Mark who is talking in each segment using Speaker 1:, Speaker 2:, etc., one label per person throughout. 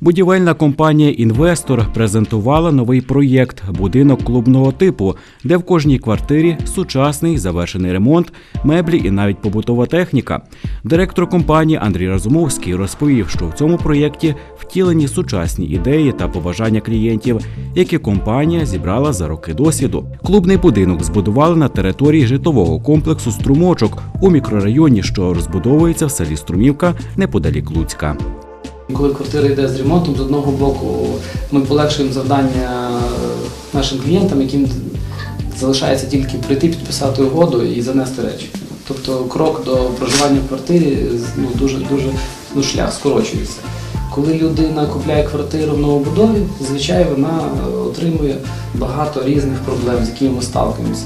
Speaker 1: Будівельна компанія Інвестор презентувала новий проєкт будинок клубного типу, де в кожній квартирі сучасний завершений ремонт, меблі і навіть побутова техніка. Директор компанії Андрій Разумовський розповів, що в цьому проєкті втілені сучасні ідеї та побажання клієнтів, які компанія зібрала за роки досвіду. Клубний будинок збудували на території житлового комплексу Струмочок у мікрорайоні, що розбудовується в селі Струмівка неподалік Луцька.
Speaker 2: Коли квартира йде з ремонтом, з одного боку ми полегшуємо завдання нашим клієнтам, яким залишається тільки прийти, підписати угоду і занести речі. Тобто крок до проживання в квартирі ну, дуже дуже ну, шлях скорочується. Коли людина купляє квартиру в новобудові, зазвичай вона отримує багато різних проблем, з якими ми сталкуємося.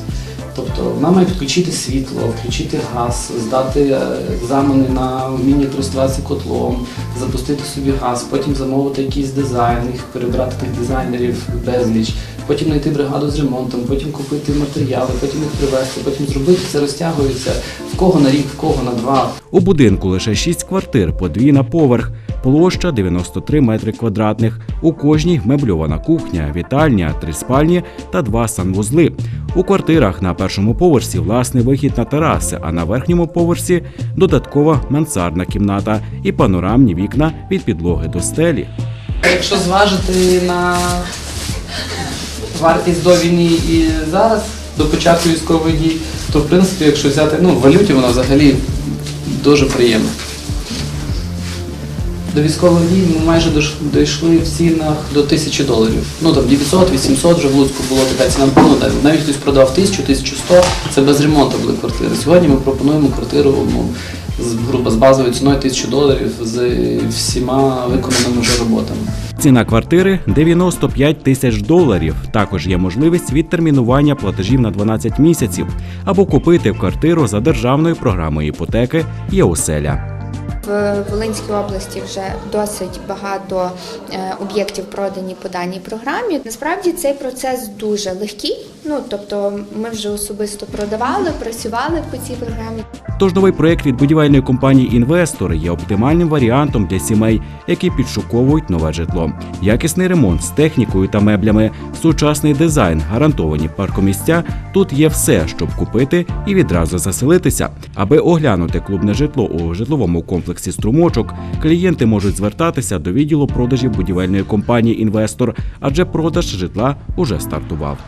Speaker 2: Тобто вона має підключити світло, включити газ, здати екзамени на вміння користуватися котлом, запустити собі газ, потім замовити якийсь дизайн, їх перебрати тих дизайнерів безліч, потім знайти бригаду з ремонтом, потім купити матеріали, потім їх привезти, потім зробити це розтягується в кого на рік, в кого на два.
Speaker 1: У будинку лише 6 квартир, по дві на поверх, площа 93 метри квадратних. У кожній мебльована кухня, вітальня, три спальні та два санвузли. У квартирах на першому поверсі власний вихід на тераси, а на верхньому поверсі додаткова мансардна кімната і панорамні вікна від підлоги до стелі.
Speaker 2: Якщо зважити на вартість до війни і зараз, до початку військових дій, то в принципі, якщо взяти, ну валюті вона взагалі дуже приємна. До військових дій ми майже дійшли в цінах до 1000 доларів. Ну там 900-800 вже в Луцьку було така ціна. Ну, навіть- хтось продав 1000, 1100, це без ремонту були квартири. Сьогодні ми пропонуємо квартиру ну, з, грубо, з базовою ціною 1000 доларів з всіма виконаними вже роботами.
Speaker 1: Ціна квартири 95 тисяч доларів. Також є можливість відтермінування платежів на 12 місяців або купити квартиру за державною програмою іпотеки «Є оселя».
Speaker 3: В Волинській області вже досить багато е, об'єктів продані по даній програмі. Насправді цей процес дуже легкий. Ну тобто, ми вже особисто продавали, працювали по цій програмі.
Speaker 1: Тож новий проект від будівельної компанії Інвестор є оптимальним варіантом для сімей, які підшуковують нове житло. Якісний ремонт з технікою та меблями, сучасний дизайн, гарантовані паркомісця. Тут є все, щоб купити і відразу заселитися. Аби оглянути клубне житло у житловому комплексі струмочок, клієнти можуть звертатися до відділу продажів будівельної компанії Інвестор, адже продаж житла уже стартував.